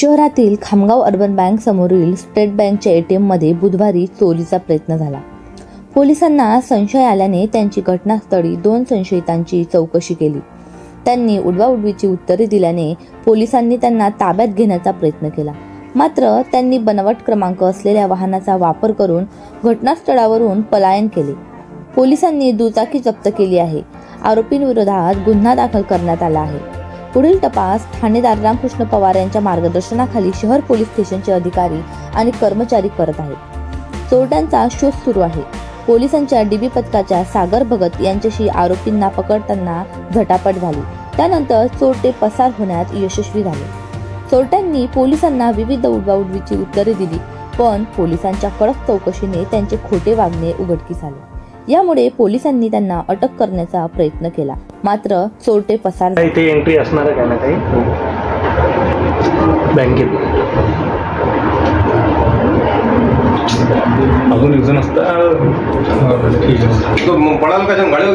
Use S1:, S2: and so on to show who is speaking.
S1: शहरातील Khamgaon urban bank समोरील state बँकच्या एटीएममध्ये बुधवारी चोरीचा प्रयत्न झाला. पोलिसांना संशय आल्याने त्यांची घटनास्थळी दोन संशयितांची चौकशी केली. त्यांनी उडवाउडवीची उत्तरे दिल्याने पोलिसांनी त्यांना ताब्यात घेण्याचा प्रयत्न केला. मात्र त्यांनी बनावट क्रमांक असलेल्या वाहनाचा वापर करून घटनास्थळावरून पलायन केले. पोलिसांनी दुचाकी जप्त केली आहे. आरोपींविरोधात गुन्हा दाखल करण्यात आला आहे. पुढील तपास ठाणेदार रामकृष्ण पवार यांच्या मार्गदर्शनाखाली शहर पोलीस स्टेशनचे अधिकारी आणि कर्मचारी करत आहेत. चोरट्यांचा शोध सुरू आहे. पोलिसांच्या डीबी पथकाच्या सागर भगत यांच्याशी आरोपींना पकडताना झटापट झाली. त्यानंतर चोरटे पसार होण्यात यशस्वी झाले. चोरट्यांनी पोलिसांना विविध उडवाउडवीची उत्तरे दिली पण पोलिसांच्या कडक चौकशीने त्यांचे खोटे वागणे उघडकीस आले. यामुळे पोलिसांनी त्यांना अटक करण्याचा प्रयत्न केला. मात्र चोरटे पसार.
S2: इथे एंट्री असणार आहे काय ना काही बँकेत
S3: अजून एक जण असतं ठीक आहे.
S4: तो मग पळाल कशा गाडी